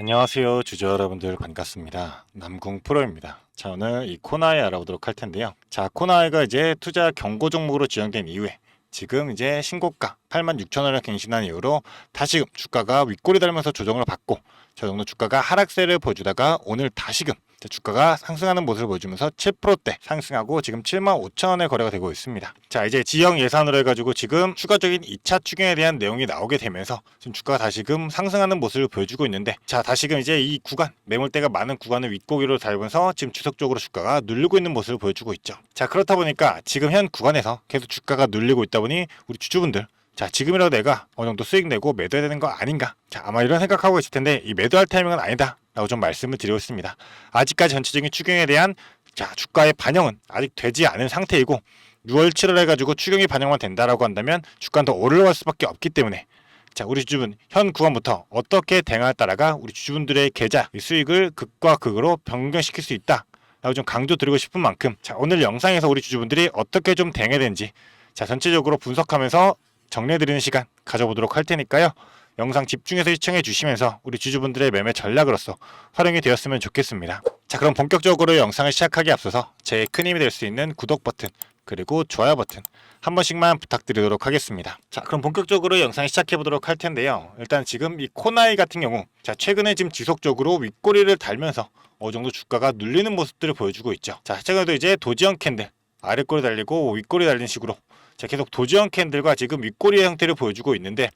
안녕하세요 주주 여러분들 반갑습니다. 남궁 프로입니다. 자 오늘 이 코나이 알아보도록 할 텐데요. 자 코나이가 이제 투자 경고 종목으로 지정된 이후에 지금 이제 신고가 86,000원을 갱신한 이후로 다시금 주가가 윗골이 달면서 조정을 받고 저 정도 주가가 하락세를 보여주다가 오늘 다시금 자, 주가가 상승하는 모습을 보여주면서 7%대 상승하고 지금 75,000원에 거래가 되고 있습니다. 자 이제 지형 예산으로 해가지고 지금 추가적인 2차 추경에 대한 내용이 나오게 되면서 지금 주가가 다시금 상승하는 모습을 보여주고 있는데 자 다시금 이제 이 구간 매물대가 많은 구간을 윗고기로 달면서 지금 지속적으로 주가가 눌리고 있는 모습을 보여주고 있죠. 자 그렇다 보니까 지금 현 구간에서 계속 주가가 눌리고 있다 보니 우리 주주분들 자 지금이라도 내가 어느 정도 수익 내고 매도해야 되는 거 아닌가 자 아마 이런 생각하고 있을 텐데 이 매도할 타이밍은 아니다 라고 좀 말씀을 드리고 있습니다 아직까지 전체적인 추경에 대한 자 주가의 반영은 아직 되지 않은 상태이고 6월 7월 해가지고 추경이 반영만 된다라고 한다면 주가는 더 올라갈 수밖에 없기 때문에 자 우리 주주분 현 구간부터 어떻게 대응할 따라가 우리 주주분들의 계좌 이 수익을 극과 극으로 변경시킬 수 있다 라고 좀 강조 드리고 싶은 만큼 자 오늘 영상에서 우리 주주분들이 어떻게 좀 대응해야 되는지 자 전체적으로 분석하면서 정리해드리는 시간 가져보도록 할 테니까요. 영상 집중해서 시청해 주시면서 우리 주주분들의 매매 전략으로서 활용이 되었으면 좋겠습니다. 자 그럼 본격적으로 영상을 시작하기 앞서서 제 큰 힘이 될 수 있는 구독 버튼 그리고 좋아요 버튼 한 번씩만 부탁드리도록 하겠습니다. 자 그럼 본격적으로 영상 시작해 보도록 할 텐데요. 일단 지금 이 코나이 같은 경우 자 최근에 지금 지속적으로 윗꼬리를 달면서 어느 정도 주가가 눌리는 모습들을 보여주고 있죠. 자 최근에도 이제 도지형 캔들 아래꼬리 달리고 윗꼬리 달린 식으로 자, 계속 도지형 캔들과 지금 윗꼬리의 형태를 보여주고 있는데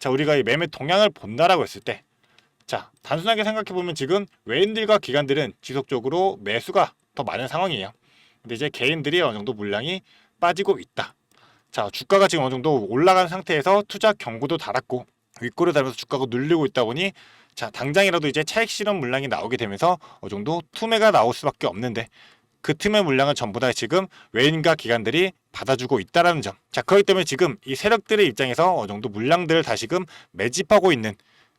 자, 우리가 이 매매 동향을 본다라고 했을 때 자, 단순하게 생각해 보면 지금 외인들과 기관들은 지속적으로 매수가 더 많은 상황이에요. 근데 이제 개인들이 어느 정도 물량이 빠지고 있다. 자, 주가가 지금 어느 정도 올라간 상태에서 투자 경고도 달았고 윗꼬리 달면서 주가가 눌리고 있다 보니 자, 당장이라도 이제 차익 실현 물량이 나오게 되면서 어느 정도 투매가 나올 수밖에 없는데 그 틈의 물량은 전부 다 지금 외인과 기관들이 받아주고 있다라는 점. 자, 그렇기 때문에 지금 이 세력들의 입장에서 어느 정도 물량들을 다시금 매집하고 있는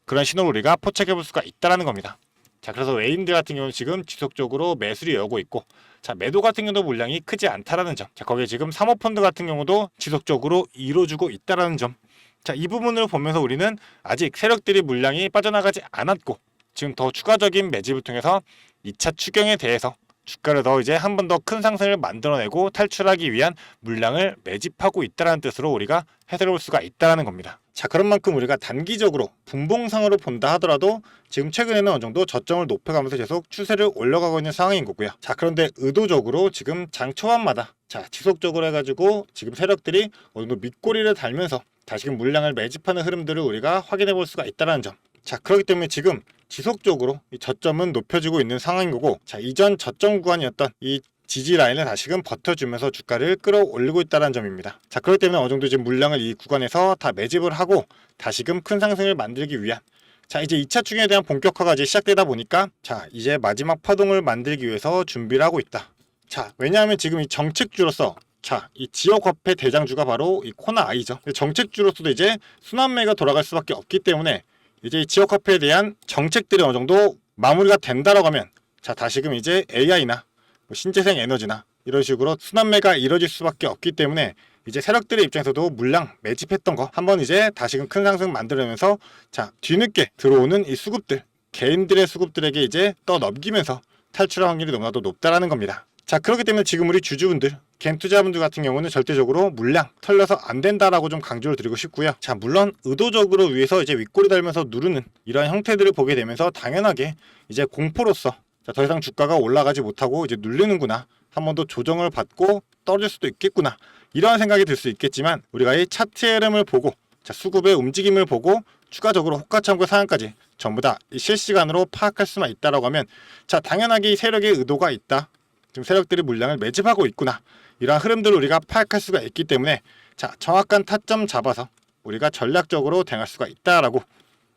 그런 신호를 우리가 포착해 볼 수가 있다라는 겁니다. 자, 그래서 외인들 같은 경우는 지금 지속적으로 매수를 이어오고 있고, 자, 매도 같은 경우도 물량이 크지 않다라는 점. 자, 거기에 지금 사모펀드 같은 경우도 지속적으로 이루어주고 있다라는 점. 자, 이 부분을 보면서 우리는 아직 세력들이 물량이 빠져나가지 않았고, 지금 더 추가적인 매집을 통해서 2차 추경에 대해서 주가를 더 이제 한 번 더 큰 상승을 만들어내고 탈출하기 위한 물량을 매집하고 있다는 뜻으로 우리가 해석해 볼 수가 있다는 겁니다. 자 그런 만큼 우리가 단기적으로 분봉상으로 본다 하더라도 지금 최근에는 어느 정도 저점을 높여가면서 계속 추세를 올려가고 있는 상황인 거고요. 자 그런데 의도적으로 지금 장 초반마다 자 지속적으로 해가지고 지금 세력들이 어느 정도 밑꼬리를 달면서 다시금 물량을 매집하는 흐름들을 우리가 확인해 볼 수가 있다는 점. 자 그렇기 때문에 지금 지속적으로 이 저점은 높여지고 있는 상황인 거고 자 이전 저점 구간이었던 이 지지 라인을 다시금 버텨주면서 주가를 끌어올리고 있다는 점입니다. 자 그렇기 때문에 어느 정도 지금 물량을 이 구간에서 다 매집을 하고 다시금 큰 상승을 만들기 위한 자 이제 2차 추경에 대한 본격화가 이제 시작되다 보니까 자 이제 마지막 파동을 만들기 위해서 준비를 하고 있다. 자 왜냐하면 지금 이 정책주로서 자, 이 지역 화폐 대장주가 바로 이 코나 아이죠. 정책주로서도 이제 순환매가 돌아갈 수밖에 없기 때문에 이제 이 지역 화폐에 대한 정책들이 어느 정도 마무리가 된다라고 하면 자 다시금 이제 AI나 뭐 신재생 에너지나 이런 식으로 순환매가 이뤄질 수밖에 없기 때문에 이제 세력들의 입장에서도 물량 매집했던 거 한번 이제 다시금 큰 상승 만들어내면서 자 뒤늦게 들어오는 이 수급들 개인들의 수급들에게 이제 떠 넘기면서 탈출할 확률이 너무나도 높다라는 겁니다. 자 그렇기 때문에 지금 우리 주주분들 개인 투자분들 같은 경우는 절대적으로 물량 털려서 안 된다라고 좀 강조를 드리고 싶고요. 자 물론 의도적으로 위해서 이제 윗꼬리 달면서 누르는 이러한 형태들을 보게 되면서 당연하게 이제 공포로서 자, 더 이상 주가가 올라가지 못하고 이제 눌리는구나. 한 번 더 조정을 받고 떨어질 수도 있겠구나. 이러한 생각이 들 수 있겠지만 우리가 이 차트의 흐름을 보고 자 수급의 움직임을 보고 추가적으로 호가창고 상황까지 전부 다 실시간으로 파악할 수만 있다라고 하면 자 당연하게 이 세력의 의도가 있다 지금 세력들이 물량을 매집하고 있구나. 이러한 흐름들을 우리가 파악할 수가 있기 때문에 자 정확한 타점 잡아서 우리가 전략적으로 대응할 수가 있다라고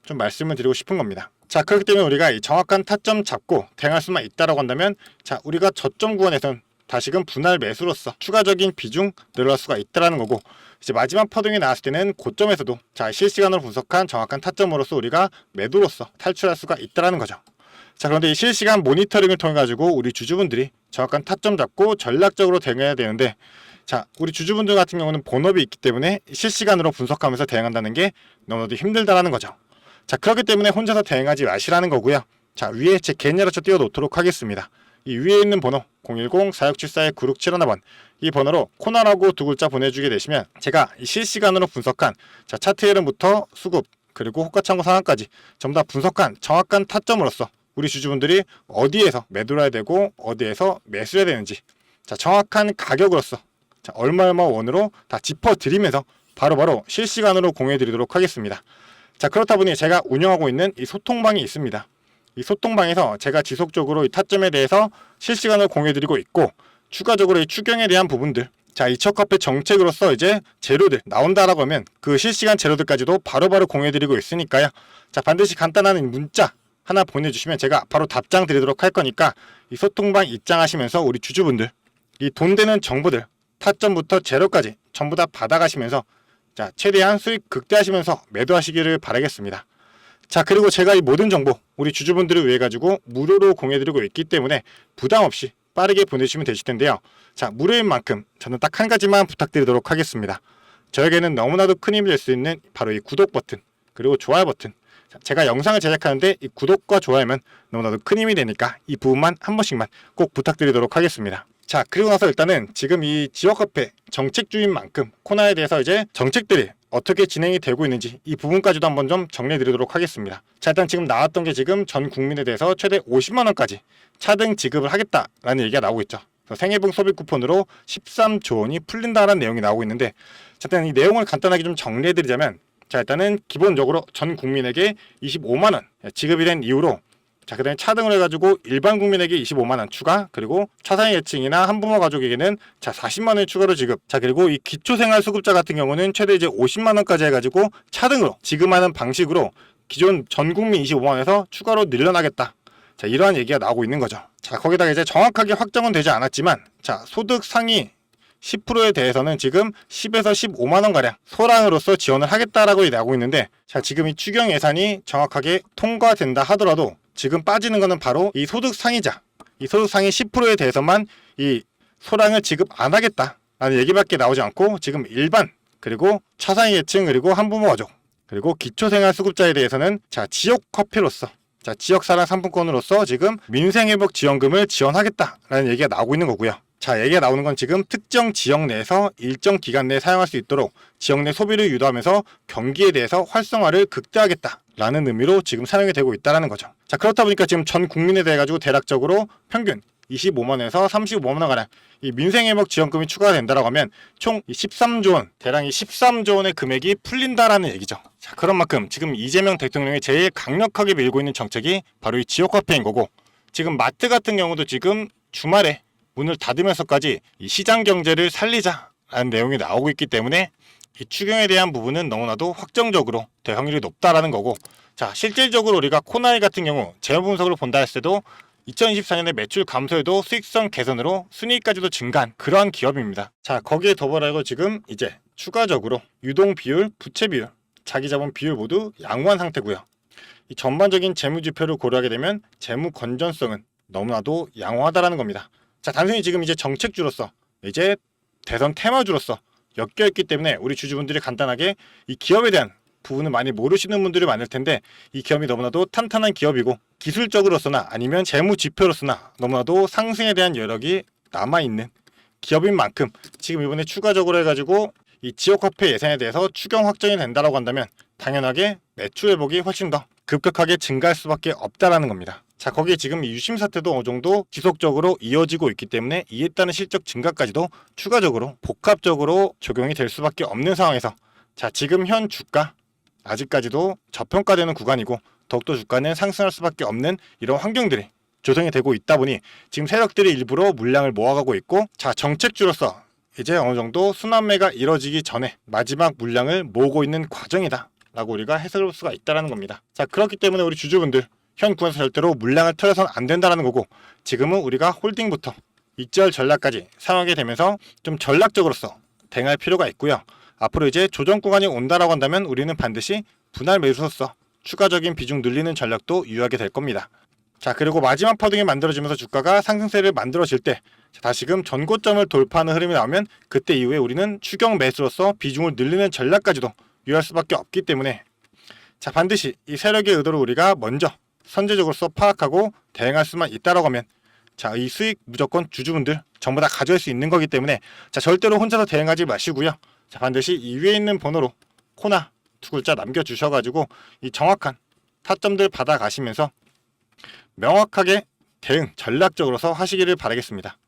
좀 말씀을 드리고 싶은 겁니다. 자 그렇기 때문에 우리가 이 정확한 타점 잡고 대응할 수만 있다라고 한다면 자 우리가 저점 구간에선 다시금 분할 매수로서 추가적인 비중 늘어날 수가 있다라는 거고 이제 마지막 파동이 나왔을 때는 고점에서도 자 실시간으로 분석한 정확한 타점으로서 우리가 매도로서 탈출할 수가 있다라는 거죠. 자 그런데 이 실시간 모니터링을 통해 가지고 우리 주주분들이 정확한 타점 잡고 전략적으로 대응해야 되는데 자 우리 주주분들 같은 경우는 본업이 있기 때문에 실시간으로 분석하면서 대응한다는 게 너무나도 힘들다라는 거죠. 자 그렇기 때문에 혼자서 대응하지 마시라는 거고요. 자 위에 제 개인 연락처 띄워놓도록 하겠습니다. 이 위에 있는 번호 010-4674-9671번 이 번호로 코나라고 두 글자 보내주게 되시면 제가 이 실시간으로 분석한 자 차트 흐름부터 수급 그리고 호가 창고 상황까지 전부 다 분석한 정확한 타점으로서 우리 주주분들이 어디에서 매도를 해야 되고 어디에서 매수해야 되는지 자 정확한 가격으로서 자 얼마 얼마 원으로 다 짚어드리면서 바로 바로 실시간으로 공유해드리도록 하겠습니다. 자 그렇다 보니 제가 운영하고 있는 이 소통방이 있습니다. 이 소통방에서 제가 지속적으로 이 타점에 대해서 실시간으로 공유해드리고 있고 추가적으로 이 추경에 대한 부분들 자, 이척카페 정책으로서 이제 재료들 나온다라고 하면 그 실시간 재료들까지도 바로바로 공유해드리고 있으니까요. 자, 반드시 간단한 문자 하나 보내주시면 제가 바로 답장 드리도록 할 거니까 이 소통방 입장하시면서 우리 주주분들 이 돈 되는 정보들 타점부터 재료까지 전부 다 받아가시면서 자, 최대한 수익 극대화하시면서 매도하시기를 바라겠습니다. 자, 그리고 제가 이 모든 정보 우리 주주분들을 위해 가지고 무료로 공유해드리고 있기 때문에 부담 없이 빠르게 보내주시면 되실 텐데요. 자, 무료인 만큼 저는 딱 한 가지만 부탁드리도록 하겠습니다. 저에게는 너무나도 큰 힘이 될 수 있는 바로 이 구독 버튼 그리고 좋아요 버튼. 자, 제가 영상을 제작하는데 이 구독과 좋아요면 너무나도 큰 힘이 되니까 이 부분만 한 번씩만 꼭 부탁드리도록 하겠습니다. 자, 그리고 나서 일단은 지금 이 지역 화폐 정책주인 만큼 코너에 대해서 이제 정책들이 어떻게 진행이 되고 있는지 이 부분까지도 한번 좀 정리해 드리도록 하겠습니다. 자, 일단 지금 나왔던 게 지금 전 국민에 대해서 최대 50만 원까지 차등 지급을 하겠다라는 얘기가 나오고 있죠. 생애봉 소비 쿠폰으로 13조 원이 풀린다라는 내용이 나오고 있는데 자, 일단 이 내용을 간단하게 좀 정리해 드리자면 자, 일단은 기본적으로 전 국민에게 25만 원 지급이 된 이후로 자, 그다음에 차등을 해가지고 일반 국민에게 25만 원 추가, 그리고 차상위 계층이나 한부모 가족에게는 자 40만 원 추가로 지급. 자, 그리고 이 기초생활수급자 같은 경우는 최대 이제 50만 원까지 해가지고 차등으로 지급하는 방식으로 기존 전 국민 25만 원에서 추가로 늘려나겠다. 자, 이러한 얘기가 나오고 있는 거죠. 자, 거기다가 이제 정확하게 확정은 되지 않았지만, 자, 소득 상위 10%에 대해서는 지금 10에서 15만 원 가량 소량으로서 지원을 하겠다라고 나오고 있는데 자 지금 이 추경 예산이 정확하게 통과된다 하더라도 지금 빠지는 거는 바로 이 소득 상위자 이 소득 상위 10%에 대해서만 이 소량을 지급 안 하겠다라는 얘기밖에 나오지 않고 지금 일반 그리고 차상위 계층 그리고 한부모 가족 그리고 기초생활수급자에 대해서는 자 지역 화폐로서 자 지역사랑 상품권으로서 지금 민생회복 지원금을 지원하겠다라는 얘기가 나오고 있는 거고요. 자, 얘기가 나오는 건 지금 특정 지역 내에서 일정 기간 내에 사용할 수 있도록 지역 내 소비를 유도하면서 경기에 대해서 활성화를 극대화하겠다라는 의미로 지금 사용이 되고 있다는 거죠. 자, 그렇다 보니까 지금 전 국민에 대해 가지고 대략적으로 평균 25만원에서 35만원 가량 이 민생회복 지원금이 추가가 된다라고 하면 총 13조 원, 대략 이 13조 원의 금액이 풀린다라는 얘기죠. 자, 그런 만큼 지금 이재명 대통령이 제일 강력하게 밀고 있는 정책이 바로 이 지역화폐인 거고 지금 마트 같은 경우도 지금 주말에 문을 닫으면서까지 이 시장 경제를 살리자라는 내용이 나오고 있기 때문에 이 추경에 대한 부분은 너무나도 확정적으로 될 확률이 높다라는 거고 자 실질적으로 우리가 코나이 같은 경우 재무 분석을 본다 했을 때도 2024년에 매출 감소에도 수익성 개선으로 순이익까지도 증가한 그러한 기업입니다. 자 거기에 더불어 지금 이제 추가적으로 유동 비율, 부채 비율, 자기 자본 비율 모두 양호한 상태고요. 이 전반적인 재무 지표를 고려하게 되면 재무 건전성은 너무나도 양호하다라는 겁니다. 자, 단순히 지금 이제 정책주로서 이제 대선 테마주로서 엮여있기 때문에 우리 주주분들이 간단하게 이 기업에 대한 부분을 많이 모르시는 분들이 많을 텐데 이 기업이 너무나도 탄탄한 기업이고 기술적으로서나 아니면 재무 지표로서나 너무나도 상승에 대한 여력이 남아있는 기업인 만큼 지금 이번에 추가적으로 해가지고 이 지역화폐 예산에 대해서 추경 확정이 된다라고 한다면 당연하게 매출 회복이 훨씬 더 급격하게 증가할 수밖에 없다라는 겁니다. 자, 거기에 지금 이 유심 사태도 어느 정도 지속적으로 이어지고 있기 때문에 이에 따른 실적 증가까지도 추가적으로 복합적으로 적용이 될 수밖에 없는 상황에서 자, 지금 현 주가 아직까지도 저평가되는 구간이고 더욱더 주가는 상승할 수밖에 없는 이런 환경들이 조성이 되고 있다 보니 지금 세력들이 일부러 물량을 모아가고 있고 자, 정책주로서 이제 어느 정도 순환매가 이뤄지기 전에 마지막 물량을 모으고 있는 과정이다. 라고 우리가 해석을 볼 수가 있다는 겁니다. 자, 그렇기 때문에 우리 주주분들 현 구간에서 절대로 물량을 틀어서는 안 된다는 거고 지금은 우리가 홀딩부터 이절 전략까지 사용하게 되면서 좀 전략적으로서 대응할 필요가 있고요. 앞으로 이제 조정 구간이 온다라고 한다면 우리는 반드시 분할 매수로서 추가적인 비중 늘리는 전략도 유효하게 될 겁니다. 자 그리고 마지막 파동이 만들어지면서 주가가 상승세를 만들어질 때 다시금 전고점을 돌파하는 흐름이 나오면 그때 이후에 우리는 추경 매수로서 비중을 늘리는 전략까지도 유효할 수밖에 없기 때문에 자, 반드시 이 세력의 의도를 우리가 먼저 선제적으로서 파악하고 대응할 수만 있다라고 하면 자, 이 수익 무조건 주주분들 전부 다 가져올 수 있는 거기 때문에 자, 절대로 혼자서 대응하지 마시고요. 자, 반드시 이 위에 있는 번호로 코나 두 글자 남겨 주셔 가지고 이 정확한 타점들 받아 가시면서 명확하게 대응 전략적으로서 하시기를 바라겠습니다.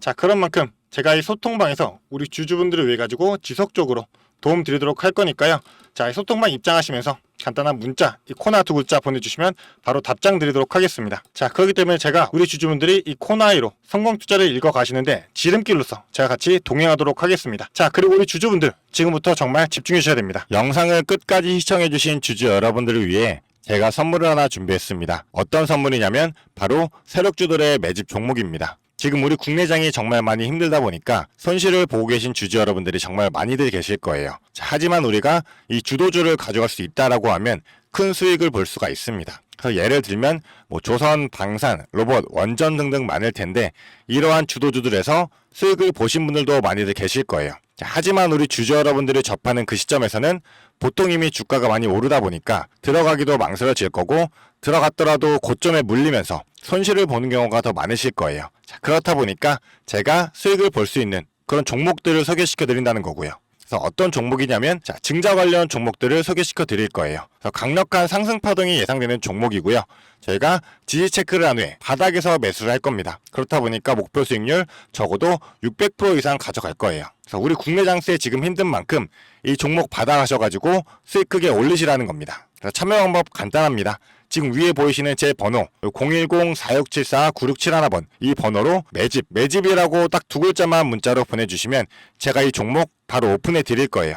자, 그런 만큼 제가 이 소통방에서 우리 주주분들을 위해 가지고 지속적으로 도움 드리도록 할 거니까요. 자, 이 소통방 입장하시면서 간단한 문자, 이 코나 두 글자 보내주시면 바로 답장 드리도록 하겠습니다. 자, 그렇기 때문에 제가 우리 주주분들이 이 코나이로 성공 투자를 읽어 가시는데 지름길로서 제가 같이 동행하도록 하겠습니다. 자, 그리고 우리 주주분들 지금부터 정말 집중해 주셔야 됩니다. 영상을 끝까지 시청해 주신 주주 여러분들을 위해 제가 선물을 하나 준비했습니다. 어떤 선물이냐면 바로 세력주들의 매집 종목입니다. 지금 우리 국내장이 정말 많이 힘들다 보니까 손실을 보고 계신 주주 여러분들이 정말 많이들 계실 거예요. 자, 하지만 우리가 이 주도주를 가져갈 수 있다라고 하면 큰 수익을 볼 수가 있습니다. 그래서 예를 들면 뭐 조선, 방산, 로봇, 원전 등등 많을 텐데 이러한 주도주들에서 수익을 보신 분들도 많이들 계실 거예요. 자, 하지만 우리 주주 여러분들이 접하는 그 시점에서는 보통 이미 주가가 많이 오르다 보니까 들어가기도 망설여질 거고 들어갔더라도 고점에 물리면서 손실을 보는 경우가 더 많으실 거예요. 자, 그렇다 보니까 제가 수익을 볼 수 있는 그런 종목들을 소개시켜 드린다는 거고요. 그래서 어떤 종목이냐면 자, 증자 관련 종목들을 소개시켜 드릴 거예요. 그래서 강력한 상승 파동이 예상되는 종목이고요. 저희가 지지 체크를 한 후에 바닥에서 매수를 할 겁니다. 그렇다 보니까 목표 수익률 적어도 600% 이상 가져갈 거예요. 그래서 우리 국내 장세 지금 힘든 만큼 이 종목 받아가셔가지고 수익 크게 올리시라는 겁니다. 그래서 참여 방법 간단합니다. 지금 위에 보이시는 제 번호 010-4674-9671번 이 번호로 매집, 매집이라고 딱 두 글자만 문자로 보내주시면 제가 이 종목 바로 오픈해 드릴 거예요.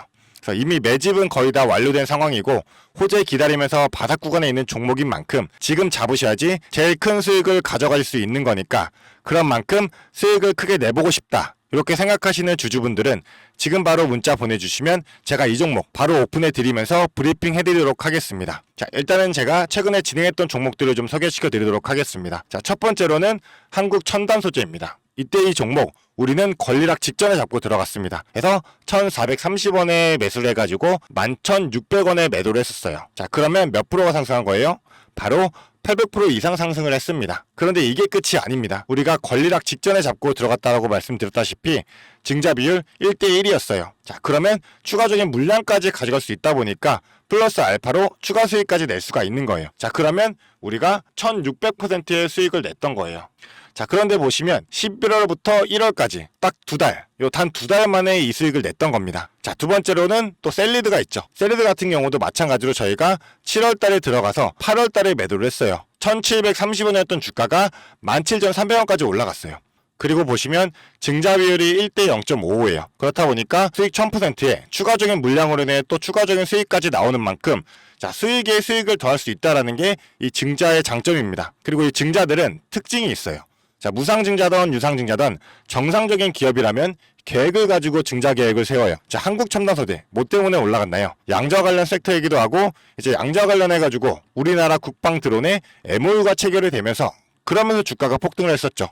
이미 매집은 거의 다 완료된 상황이고 호재 기다리면서 바닥 구간에 있는 종목인 만큼 지금 잡으셔야지 제일 큰 수익을 가져갈 수 있는 거니까 그런 만큼 수익을 크게 내보고 싶다. 이렇게 생각하시는 주주분들은 지금 바로 문자 보내주시면 제가 이 종목 바로 오픈해 드리면서 브리핑 해드리도록 하겠습니다. 자, 일단은 제가 최근에 진행했던 종목들을 좀 소개시켜 드리도록 하겠습니다. 자, 첫 번째로는 한국 첨단 소재입니다. 이때 이 종목 우리는 권리락 직전에 잡고 들어갔습니다. 그래서 1,430원에 매수를 해가지고 11,600원에 매도를 했었어요. 자, 그러면 몇 프로가 상승한 거예요? 바로 800% 이상 상승을 했습니다. 그런데 이게 끝이 아닙니다. 우리가 권리락 직전에 잡고 들어갔다라고 말씀드렸다시피 증자 비율 1대1이었어요. 자, 그러면 추가적인 물량까지 가져갈 수 있다 보니까 플러스 알파로 추가 수익까지 낼 수가 있는 거예요. 자, 그러면 우리가 1600%의 수익을 냈던 거예요. 자, 그런데 보시면 11월부터 1월까지 딱 두 달, 요 단 두 달 만에 이 수익을 냈던 겁니다. 자, 두 번째로는 또 셀리드가 있죠. 셀리드 같은 경우도 마찬가지로 저희가 7월 달에 들어가서 8월 달에 매도를 했어요. 1730원이었던 주가가 17,300원까지 올라갔어요. 그리고 보시면 증자 비율이 1대 0.55예요. 그렇다 보니까 수익 1000%에 추가적인 물량으로 인해 또 추가적인 수익까지 나오는 만큼 자, 수익에 수익을 더할 수 있다라는 게 이 증자의 장점입니다. 그리고 이 증자들은 특징이 있어요. 자, 무상증자든 유상증자든 정상적인 기업이라면 계획을 가지고 증자 계획을 세워요. 자, 한국 첨단소재 뭐 때문에 올라갔나요? 양자 관련 섹터이기도 하고 이제 양자 관련해 가지고 우리나라 국방 드론에 MOU가 체결이 되면서 그러면서 주가가 폭등을 했었죠.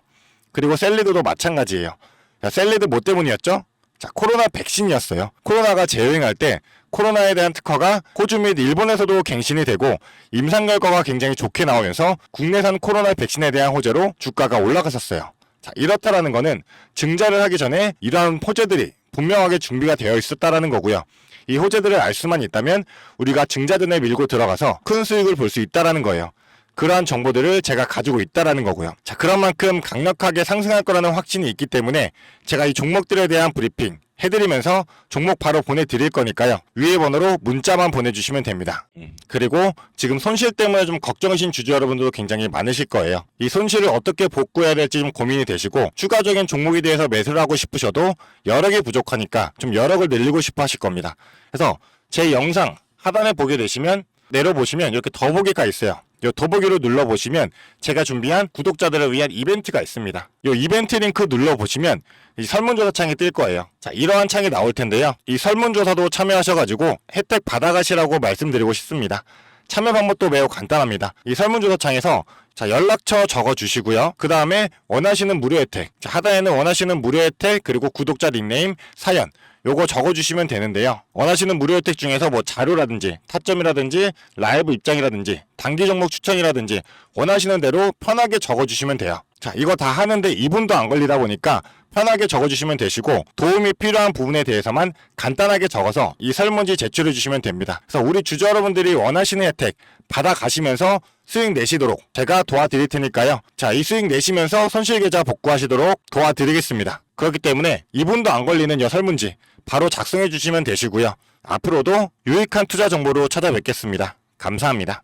그리고 셀리드도 마찬가지예요. 자, 셀리드 뭐 때문이었죠? 자, 코로나 백신이었어요. 코로나가 재유행할 때 코로나에 대한 특허가 호주 및 일본에서도 갱신이 되고 임상 결과가 굉장히 좋게 나오면서 국내산 코로나 백신에 대한 호재로 주가가 올라갔었어요. 자, 이렇다라는 거는 증자를 하기 전에 이러한 호재들이 분명하게 준비가 되어 있었다라는 거고요. 이 호재들을 알 수만 있다면 우리가 증자전에 밀고 들어가서 큰 수익을 볼 수 있다라는 거예요. 그러한 정보들을 제가 가지고 있다라는 거고요. 자, 그런 만큼 강력하게 상승할 거라는 확신이 있기 때문에 제가 이 종목들에 대한 브리핑 해드리면서 종목 바로 보내드릴 거니까요. 위에 번호로 문자만 보내주시면 됩니다. 그리고 지금 손실 때문에 좀 걱정이신 주주 여러분들도 굉장히 많으실 거예요. 이 손실을 어떻게 복구해야 될지 좀 고민이 되시고 추가적인 종목에 대해서 매수를 하고 싶으셔도 여력이 부족하니까 좀 여력을 늘리고 싶어 하실 겁니다. 그래서 제 영상 하단에 보게 되시면 내려보시면 이렇게 더보기가 있어요. 이 더보기로 눌러보시면 제가 준비한 구독자들을 위한 이벤트가 있습니다. 이 이벤트 링크 눌러보시면 이 설문조사 창이 뜰 거예요. 자, 이러한 창이 나올 텐데요. 이 설문조사도 참여하셔가지고 혜택 받아가시라고 말씀드리고 싶습니다. 참여 방법도 매우 간단합니다. 이 설문조사창에서 자, 연락처 적어 주시고요. 그 다음에 원하시는 무료 혜택. 자, 하단에는 원하시는 무료 혜택, 그리고 구독자 닉네임, 사연. 요거 적어 주시면 되는데요. 원하시는 무료 혜택 중에서 뭐 자료라든지, 타점이라든지, 라이브 입장이라든지, 단기 종목 추천이라든지, 원하시는 대로 편하게 적어 주시면 돼요. 자, 이거 다 하는데 2분도 안 걸리다 보니까 편하게 적어주시면 되시고 도움이 필요한 부분에 대해서만 간단하게 적어서 이 설문지 제출해 주시면 됩니다. 그래서 우리 주주 여러분들이 원하시는 혜택 받아가시면서 수익 내시도록 제가 도와드릴 테니까요. 자, 이 수익 내시면서 손실 계좌 복구하시도록 도와드리겠습니다. 그렇기 때문에 2분도 안 걸리는 이 설문지 바로 작성해 주시면 되시고요. 앞으로도 유익한 투자 정보로 찾아뵙겠습니다. 감사합니다.